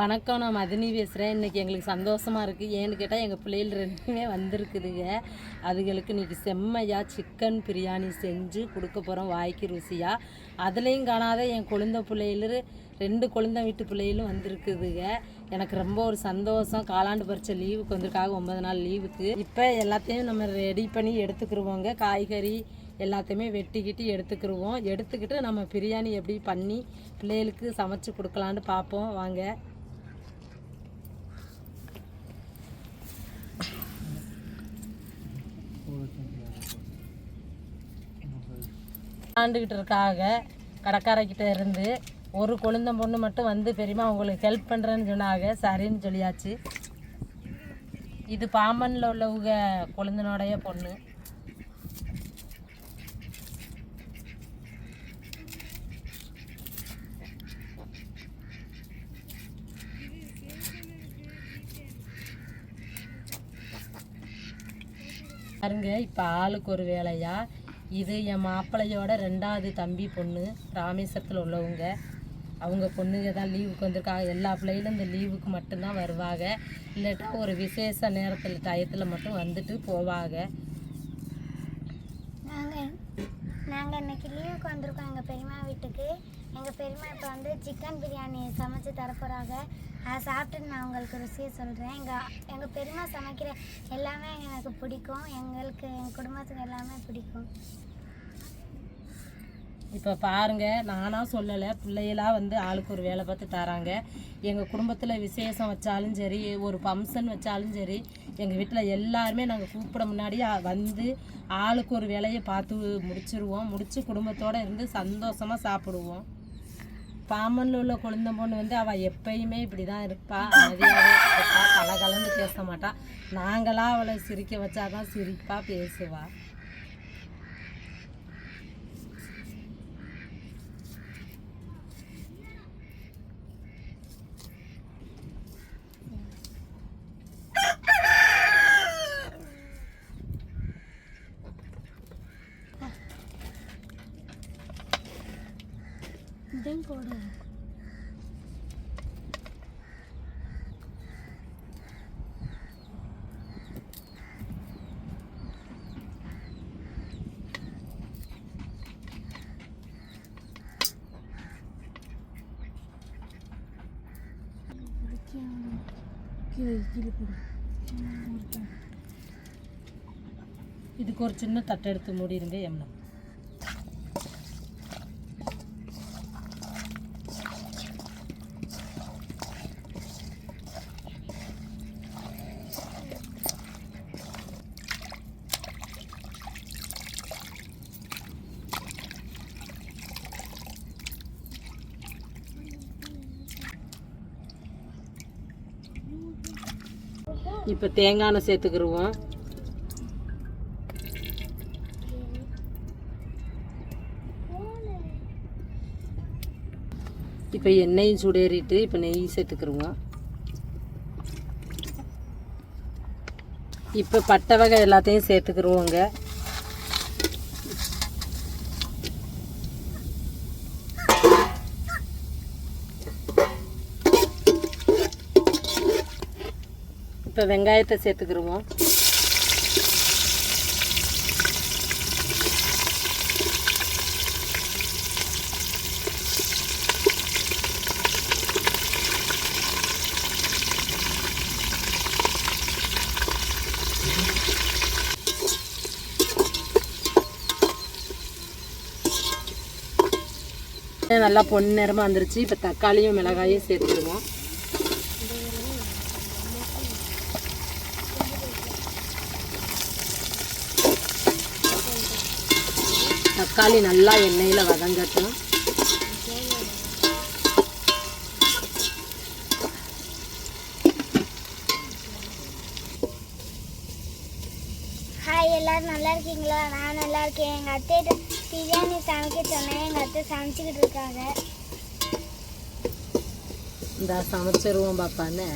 வணக்கம் நான் மதினி பேசுகிறேன் இன்றைக்கி எங்களுக்கு சந்தோஷமாக இருக்குது ஏன்னு கேட்டால் எங்கள் பிள்ளைகள் ரெண்டுமே வந்திருக்குதுங்க. அதுகளுக்கு இன்றைக்கி செம்மையாக சிக்கன் பிரியாணி செஞ்சு கொடுக்க போகிறோம் வாய்க்கு ருசியாக அதுலேயும் காணாத என் குழந்த பிள்ளைகள் ரெண்டு குழந்தை வீட்டு பிள்ளைகளும் வந்திருக்குதுங்க. எனக்கு ரொம்ப ஒரு சந்தோஷம். காலாண்டு பறிச்ச லீவுக்கு வந்திருக்காங்க. ஒன்பது நாள் லீவுக்கு இப்போ எல்லாத்தையும் நம்ம ரெடி பண்ணி எடுத்துக்கிருவோங்க. காய்கறி எல்லாத்தையுமே வெட்டிக்கிட்டு எடுத்துக்கிருவோம். எடுத்துக்கிட்டு நம்ம பிரியாணி எப்படி பண்ணி பிள்ளைகளுக்கு சமைச்சு கொடுக்கலான்னு பார்ப்போம். வாங்க. ஆண்டுக்கிட்டு இருக்காக கடற்கரைக்கிட்ட இருந்து ஒரு கொழுந்தம் பொண்ணு மட்டும் வந்து பெரியமா உங்களுக்கு ஹெல்ப் பண்ணுறேன்னு சொன்னாங்க. சரின்னு சொல்லியாச்சு. இது பாம்பனில் உள்ளவங்க கொழுந்தனுடைய பொண்ணு. பாருங்க இப்போ ஆளுக்கு ஒரு வேலையாக இது என் மாப்பிள்ளையோட ரெண்டாவது தம்பி பொண்ணு ராமேஸ்வரத்தில் உள்ளவங்க. அவங்க பொண்ணுங்க தான் லீவுக்கு வந்திருக்காங்க. எல்லா பிள்ளைகளும் இந்த லீவுக்கு மட்டும்தான் வருவாங்க. இல்லாட்டா ஒரு விசேஷ நேரத்தில் டயத்தில் மட்டும் வந்துட்டு போவாங்க. நாங்கள் நாங்கள் இன்னைக்கு லீவுக்கு வந்திருக்கோம் எங்கள் பெரியம்மா வீட்டுக்கு. எங்கள் பெரியம்மா இப்போ வந்து சிக்கன் பிரியாணி சமைச்சு தரப்போகிறாங்க அதை சாப்பிட்டு நான் உங்களுக்கு ருசியை சொல்கிறேன் எங்கள் எங்கள் பெரியம்மா சமைக்கிற எல்லாமே எனக்கு பிடிக்கும். எங்களுக்கு எங்கள் குடும்பத்துக்கு எல்லாமே பிடிக்கும். இப்போ பாருங்க நானாக சொல்லலை. பிள்ளைகளாக வந்து ஆளுக்கு ஒரு வேலை பார்த்து தராங்க. எங்கள் குடும்பத்தில் விசேஷம் வச்சாலும் சரி ஒரு ஃபங்க்ஷன் வச்சாலும் சரி எங்கள் வீட்டில் எல்லாருமே நாங்கள் கூப்பிட முன்னாடியே வந்து ஆளுக்கு ஒரு வேலையை பார்த்து முடிச்சிருவோம். முடித்து குடும்பத்தோடு இருந்து சந்தோஷமாக சாப்பிடுவோம். பாமனில் உள்ள குழந்தை பொண்ணு வந்து அவள் எப்பயுமே இப்படி தான் இருப்பா. அமைதியாகவே இருப்பா. கலகலன்னு பேச மாட்டா. நாங்களாம் அவளை சிரிக்க வச்சாதான் சிரிப்பாக பேசுவாள் இதையும் போடு இதுக்கு ஒரு சின்ன தட்டை எடுத்து மூடிடுங்க எம்னா இப்போ தேங்காய் எண்ணெய் சேர்த்துக்கிருவோம். இப்போ எண்ணெயும் சுடேறிட்டு இப்போ நெய் சேர்த்துக்கிருவோம். இப்போ பட்டை வகை எல்லாத்தையும் சேர்த்துக்கிருவோங்க. இப்போ வெங்காயத்தை சேர்த்துக்கிருவோம். நல்லா பொன்னிறமாக வந்துருச்சு. இப்போ தக்காளியும் மிளகாயும் சேர்த்துக்கிடுவோம் தக்காளி நல்லா எண்ணெயில் வதங்கட்டும். ஹாய் எல்லாரும் நல்லா இருக்கீங்களா? நான் நல்லா இருக்கேன். எங்கள் அத்தைகிட்ட பிரியாணி சமைக்க சொன்னேன். எங்கள் அத்தை சமைச்சிக்கிட்டு இருக்காங்க. இந்த சமைச்சிருவோம் பாப்பான்னு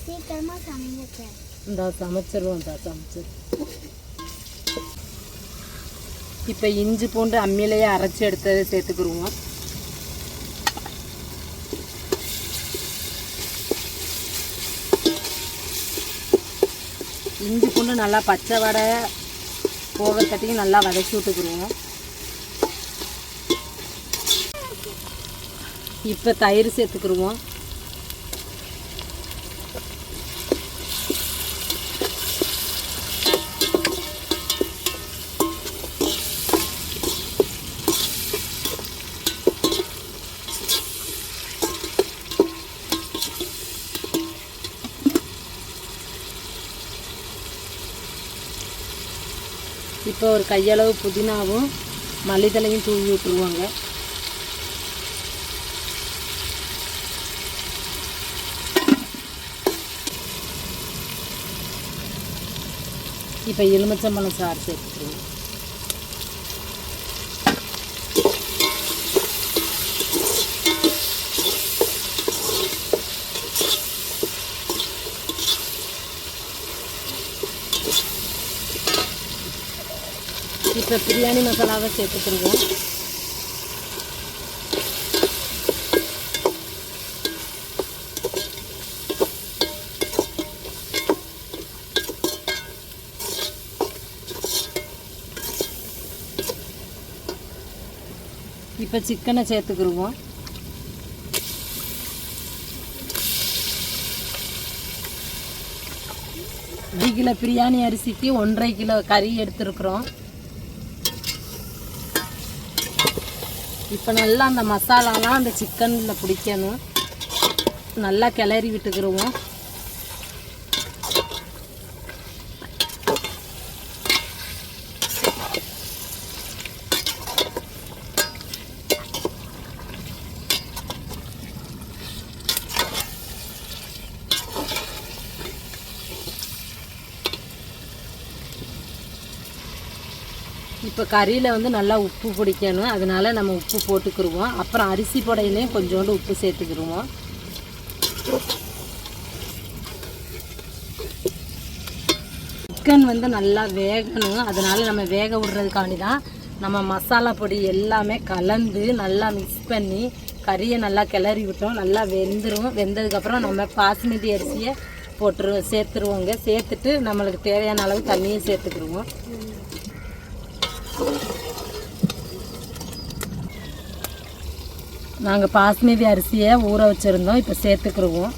சரி சீக்கிரமாக சமைங்க சமைச்சிருவோம் இந்தா சமைச்சிரு. இப்போ இஞ்சி பூண்டு அம்மியிலேயே அரைச்சி எடுத்ததை சேர்த்துக்கிருவோம். இஞ்சி பூண்டு நல்லா பச்சை வடை போக நல்லா வதக்கி விட்டுக்குருவோம். இப்போ தயிர் சேர்த்துக்கிடுவோம் இப்போ ஒரு கையளவு புதினாவும் மல்லித்தலையும் தூவி விட்டுருவாங்க. இப்போ எலுமிச்சம்பழம் சாறு சேர்த்துருவோம் இப்போ பிரியாணி மசாலாவை சேர்த்துக்கிருவோம் இப்போ சிக்கனை சேர்த்துக்கிருவோம். அஞ்சு கிலோ பிரியாணி அரிசிக்கு ஒன்றரை கிலோ கறி எடுத்துருக்குறோம். இப்போ நல்லா அந்த மசாலாலாம் அந்த சிக்கனில் பிடிக்கணும். நல்லா கிளறி விட்டுக்கிருவோம். இப்போ கறியில் வந்து நல்லா உப்பு பிடிக்கணும். அதனால நம்ம உப்பு போட்டுக்கிடுவோம் அப்புறம் அரிசி புடையிலையும் கொஞ்சோண்டு உப்பு சேர்த்துக்கிடுவோம் சிக்கன் வந்து நல்லா வேகணும். அதனால் நம்ம வேக விடுறதுக்காண்டி தான் நம்ம மசாலா பொடி எல்லாமே கலந்து நல்லா மிக்ஸ் பண்ணி கறியை நல்லா கிளறி விட்டோம். நல்லா வெந்துடும் வெந்ததுக்கப்புறம் நம்ம பாசுமதி அரிசியை போட்டுருவோம் சேர்த்துருவோங்க. சேர்த்துட்டு நம்மளுக்கு தேவையான அளவு தண்ணியும் சேர்த்துக்கிடுவோம் நாங்கள் பாஸ்மதி அரிசியை ஊற வச்சுருந்தோம் இப்போ சேர்த்துக்கிருவோம்.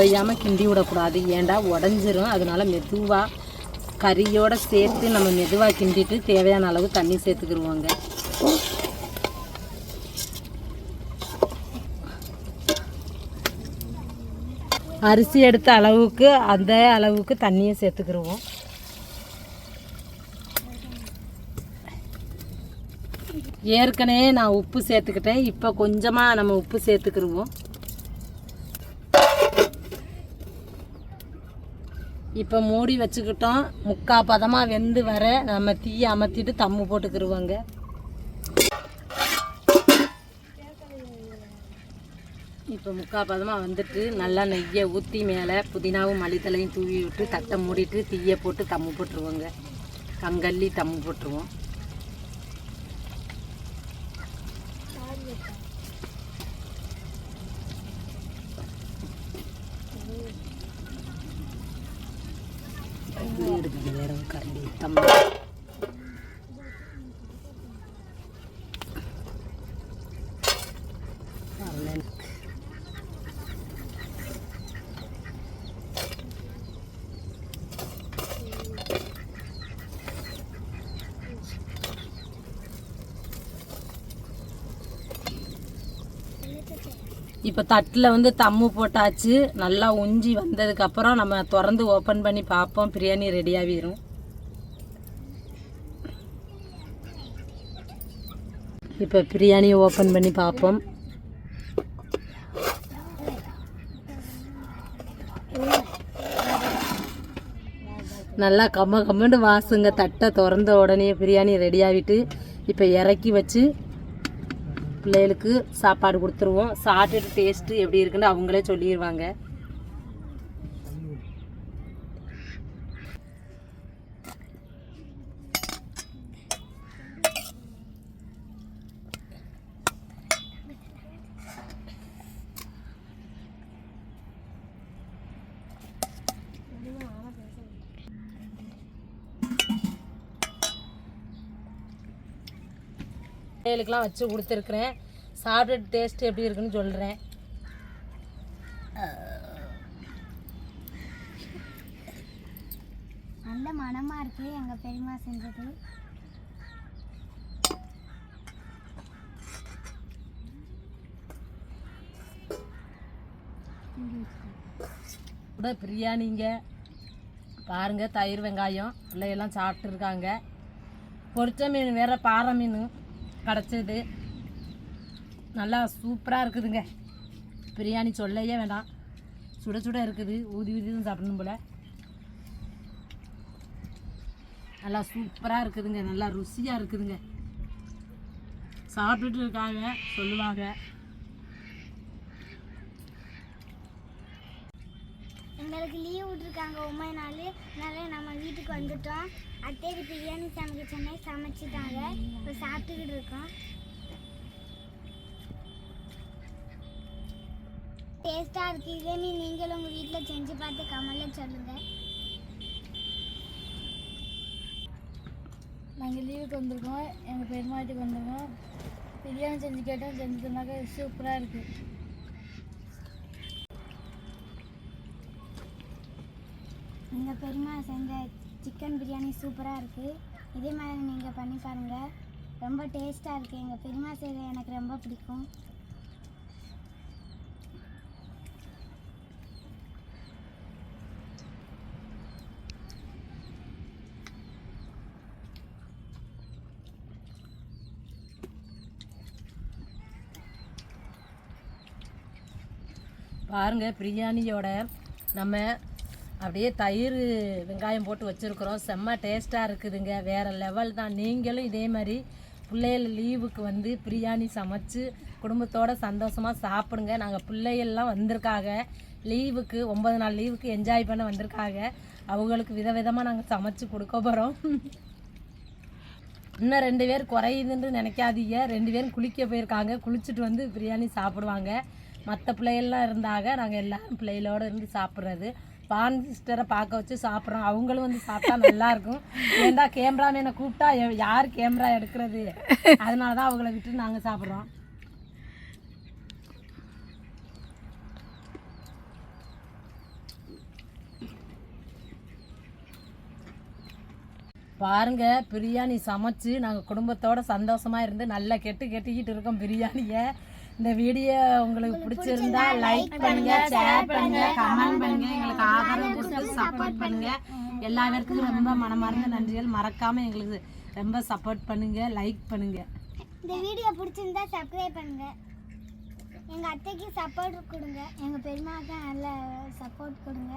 கொய்யாமல் கிண்டி விடக்கூடாது. ஏண்டா உடஞ்சிரும்? அதனால மெதுவாக கறியோட சேர்த்து நம்ம மெதுவாக கிண்டிட்டு தேவையான அளவு தண்ணி சேர்த்துக்கிடுவோங்க அரிசி எடுத்த அளவுக்கு அந்த அளவுக்கு தண்ணியை சேர்த்துக்கிருவோம். ஏற்கனவே நான் உப்பு சேர்த்துக்கிட்டேன். இப்போ கொஞ்சமாக நம்ம உப்பு சேர்த்துக்கிடுவோம் இப்போ மூடி வச்சுக்கிட்டோம். முக்கா பதமாக வெந்து வர நம்ம தீயை அமர்த்திட்டு தம்மு போட்டுக்கிருவோங்க இப்போ முக்கா பதமாக வந்துட்டு நல்லா நெய்யை ஊற்றி மேலே புதினாவும் மளித்தலையும் தூவி விட்டு தட்டை மூடிட்டு தீயை போட்டு தம்மு போட்டுருவோங்க. கங்கல்லி தம்மு போட்டுருவோம். வீடு வேற ஒரு கரண்டி இப்போ தட்டில் வந்து தம்மு போட்டாச்சு. நல்லா உஞ்சி வந்ததுக்கப்புறம் நம்ம திறந்து ஓப்பன் பண்ணி பார்ப்போம். பிரியாணி ரெடியாகிடும் இப்போ பிரியாணியை ஓப்பன் பண்ணி பார்ப்போம். நல்லா கம்ம கம்மண்டு வாசுங்க. தட்டை திறந்த உடனே பிரியாணி ரெடியாகிட்டு இப்போ இறக்கி வச்சு பிள்ளைகளுக்கு சாப்பாடு கொடுத்துருவோம். சாப்பிட்டுட்டு டேஸ்ட்டு எப்படி இருக்குன்னு அவங்களே சொல்லிடுவாங்க பிள்ளைகளுக்கெல்லாம் வச்சு கொடுத்துருக்குறேன். சாப்பிட்டுட்டு டேஸ்ட் எப்படி இருக்குன்னு சொல்கிறேன் நல்ல மனமா இருக்கு எங்க பெரியம்மா செஞ்சது. கூட பிரியாணிங்க. பாருங்க தயிர் வெங்காயம் பிள்ளையெல்லாம் சாப்பிட்டு இருக்காங்க பொரிச்ச மீன் வேற பாறை மீன். கிடச்சது நல்லா சூப்பராக இருக்குதுங்க. பிரியாணி சொல்லவே வேண்டாம் சுட சுட இருக்குது. ஊதி ஊதி தான் சாப்பிடணும் போல. நல்லா சூப்பராக இருக்குதுங்க. நல்லா ருசியாக இருக்குதுங்க. சாப்பிட்டுட்டு இருக்காங்க. சொல்லுவாங்க. எங்களுக்கு லீவ் விட்ருக்காங்க ஒம்பது நாள். அதனால் நம்ம வீட்டுக்கு வந்துட்டோம். அத்தைக்கு பிரியாணி சமைக்க சொன்னே சமைச்சிட்டாங்க. இப்போ சாப்பிட்டுக்கிட்டு இருக்கோம். டேஸ்ட்டாக இருக்குது இதே நீ நீங்களும் உங்கள் வீட்டில் செஞ்சு பார்த்து கமலில் சொல்லுங்கள் நாங்கள் லீவுக்கு வந்திருக்கோம். எங்கள் பெருமாட்டுக்கு வந்திருக்கோம். பிரியாணி செஞ்சு கேட்டோம். செஞ்சு சொன்னாக்க சூப்பராக இருக்குது எங்கள் பெரியம்மா செஞ்ச சிக்கன் பிரியாணி சூப்பராக இருக்குது இதே மாதிரி நீங்கள் பண்ணி பாருங்கள் ரொம்ப டேஸ்ட்டாக இருக்குது எங்கள் பெருமா செய்கிற எனக்கு ரொம்ப பிடிக்கும். பாருங்கள் பிரியாணியோட நம்ம அப்படியே தயிர் வெங்காயம் போட்டு வச்சுருக்குறோம். செம்ம டேஸ்ட்டாக இருக்குதுங்க. வேறு லெவல் தான். நீங்களும் இதே மாதிரி பிள்ளைகள் லீவுக்கு வந்து பிரியாணி சமைச்சு குடும்பத்தோட சந்தோஷமாக சாப்பிடுங்க. நாங்கள் பிள்ளைகள்லாம் வந்திருக்காங்க. லீவுக்கு ஒன்பது நாள் லீவுக்கு என்ஜாய் பண்ண வந்திருக்காங்க. அவங்களுக்கு விதவிதமாக நாங்கள் சமைச்சு கொடுக்க போகிறோம் இன்னும் ரெண்டு பேர் குறையுதுன்னு நினைக்காதீங்க. ரெண்டு பேரும் குளிக்க போயிருக்காங்க. குளிச்சுட்டு வந்து பிரியாணி சாப்பிடுவாங்க. மற்ற பிள்ளைகள்லாம் இருந்தாக நாங்கள் எல்லாரும் பிள்ளைகளோட இருந்து சாப்பிட்றது. பான் சிஸ்டரை பார்க்க வச்சு சாப்பிட்றோம். அவங்களும் வந்து சாப்பிட்டா நல்லா இருக்கும் ஏண்டா கேமராமேனை கூப்பிட்டா யார் கேமரா எடுக்கிறது? அதனால தான் அவங்கள விட்டு நாங்கள் சாப்பிட்றோம். பாருங்க பிரியாணி சமைச்சு நாங்கள் குடும்பத்தோட சந்தோஷமா இருந்து நல்லா கெட்டு கெட்டிக்கிட்டு இருக்கோம் பிரியாணியை. இந்த வீடியோ உங்களுக்கு பிடிச்சிருந்தா லைக் பண்ணுங்க ஷேர் பண்ணுங்க கமெண்ட் பண்ணுங்க எங்களுக்கு ஆதரவு கொடுத்து சப்போர்ட் பண்ணுங்க. எல்லா பேருக்கும் ரொம்ப மனமார்ந்த நன்றிகள். மறக்காம எங்களுக்கு ரொம்ப சப்போர்ட் பண்ணுங்க லைக் பண்ணுங்க. இந்த வீடியோ பிடிச்சிருந்தா சப்ஸ்கிரைப் பண்ணுங்க. எங்கள் அத்தைக்கு சப்போர்ட் கொடுங்க. எங்கள் பெருமாக்கு நல்ல சப்போர்ட் கொடுங்க.